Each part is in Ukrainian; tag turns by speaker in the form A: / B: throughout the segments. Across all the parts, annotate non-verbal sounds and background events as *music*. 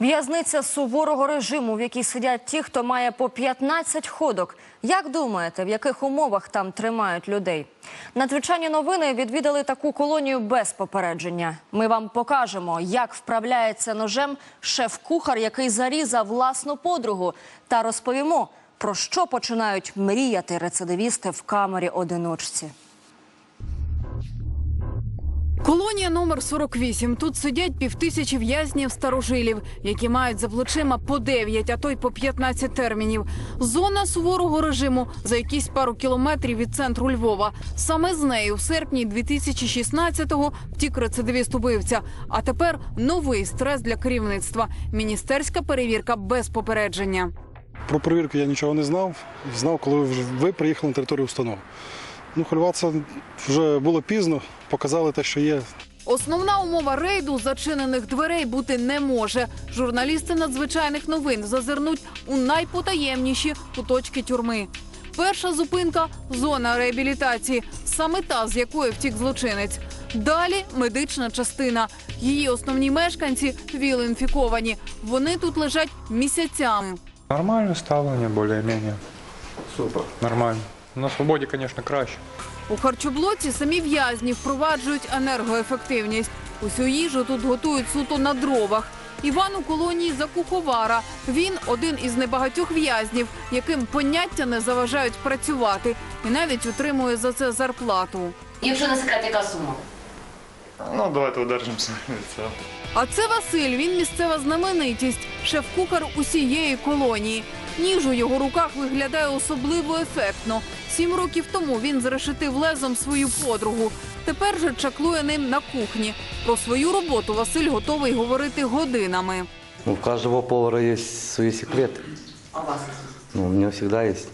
A: В'язниця суворого режиму, в якій сидять ті, хто має по 15 ходок. Як думаєте, в яких умовах там тримають людей? Надзвичайні новини відвідали таку колонію без попередження. Ми вам покажемо, як вправляється ножем шеф-кухар, який зарізав власну подругу, та розповімо, про що починають мріяти рецидивісти в камері одиночці.
B: Колонія номер 48. Тут сидять півтисячі в'язнів старожилів, які мають за плечима по 9, а то й по 15 термінів. Зона суворого режиму за якісь пару кілометрів від центру Львова. Саме з нею в серпні 2016-го втік рецидивіст убивця. А тепер новий стрес для керівництва. Міністерська перевірка без попередження.
C: Про перевірку я нічого не знав. Знав, коли ви приїхали на територію установи. Ну, хвилюватися вже було пізно, показали те, що є.
B: Основна умова рейду зачинених дверей бути не може. Журналісти надзвичайних новин зазирнуть у найпотаємніші куточки тюрми. Перша зупинка зона реабілітації, саме та з якої втік злочинець. Далі медична частина. Її основні мешканці віл-інфіковані. Вони тут лежать місяцями.
D: Нормальне ставлення, більш-менш. Супер. Нормально. На свободі, звісно, краще.
B: У харчоблоці самі в'язні впроваджують енергоефективність. Усю їжу тут готують суто на дровах. Іван у колонії за куховара. Він один із небагатьох в'язнів, яким поняття не заважають працювати, і навіть отримує за це зарплату.
E: Якщо не секрет, яка сума?
D: Ну, давайте удержимося *laughs* від цього.
B: А це Василь. Він місцева знаменитість, шеф-кухар усієї колонії. Ніж у його руках виглядає особливо ефектно. Сім років тому він зрешетив лезом свою подругу. Тепер же чаклує ним на кухні. Про свою роботу Василь готовий говорити годинами.
F: Ну, у каждого повара есть свои секреты.
E: А у вас?
F: Ну, у меня всегда есть.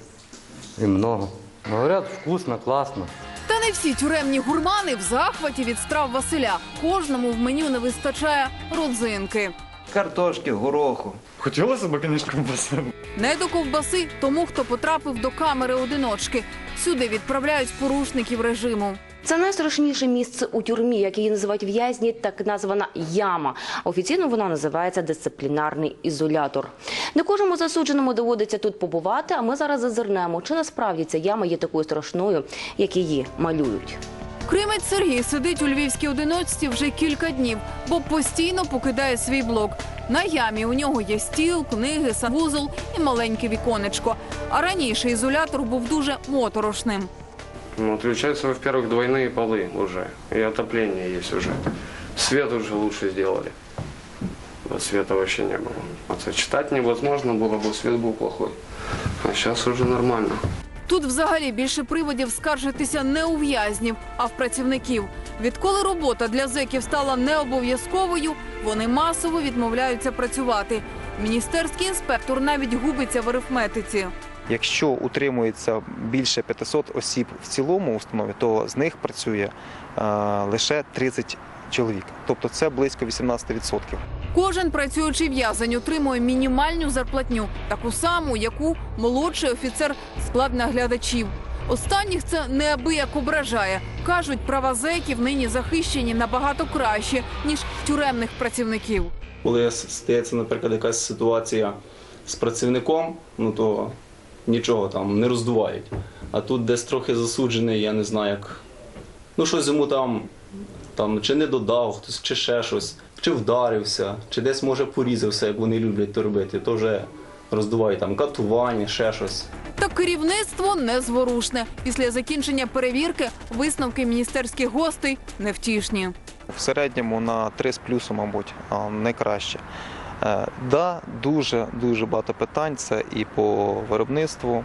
F: И много. Говорят, вкусно, классно.
B: Та не всі тюремні гурмани в захваті від страв Василя. Кожному в меню не вистачає родзинки.
G: Картошки, гороху.
D: Хотілося б, звісно, ковбаси.
B: Не до ковбаси тому, хто потрапив до камери одиночки. Сюди відправляють порушників режиму.
E: Це найстрашніше місце у тюрмі, як її називають в'язні, так названа яма. Офіційно вона називається дисциплінарний ізолятор. Не кожному засудженому доводиться тут побувати, а ми зараз зазирнемо, чи насправді ця яма є такою страшною, як її малюють.
B: Кримець Сергій сидить у львівській одиночці вже кілька днів, бо постійно покидає свій блок. На ямі у нього є стіл, книги, санвузол і маленьке віконечко. А раніше ізолятор був дуже моторошним.
H: Ну, отключаются, во-первых, двойные полы уже. И отопление есть уже. Свет уже лучше сделали. Вот света вообще не было. Вот читать невозможно было бы, свет был плохой. А сейчас уже нормально.
B: Тут взагалі більше приводів скаржитися не у в'язнів, а в працівників. Відколи робота для зеків стала необов'язковою, вони масово відмовляються працювати. Міністерський інспектор навіть губиться в арифметиці.
G: Якщо утримується більше 500 осіб в цілому установі, то з них працює е, лише 30 чоловік. Тобто це близько 18%.
B: Кожен працюючий в'язень отримує мінімальну зарплатню, таку саму, яку молодший офіцер склад наглядачів. Останніх це неабияк ображає. Кажуть, права зеків нині захищені набагато краще ніж тюремних працівників.
I: коли стається, наприклад, якась ситуація з працівником, ну то нічого там не роздувають. А тут десь трохи засуджений, я не знаю, як ну щось йому там, там чи не додав, хтось, чи ще щось, чи вдарився, чи десь може порізався, як вони люблять то робити, то вже роздувають там катування, ще щось.
B: Та керівництво незворушне. Після закінчення перевірки висновки міністерських гостей невтішні.
G: В середньому на 3 з плюсом, мабуть, а, не краще. Е, Да, дуже дуже багато питань. Це і по виробництву.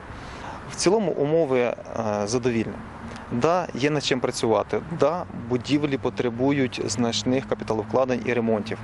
G: В цілому умови е, задовільні. Да, є над чим працювати. Да, будівлі потребують значних капіталовкладень і ремонтів.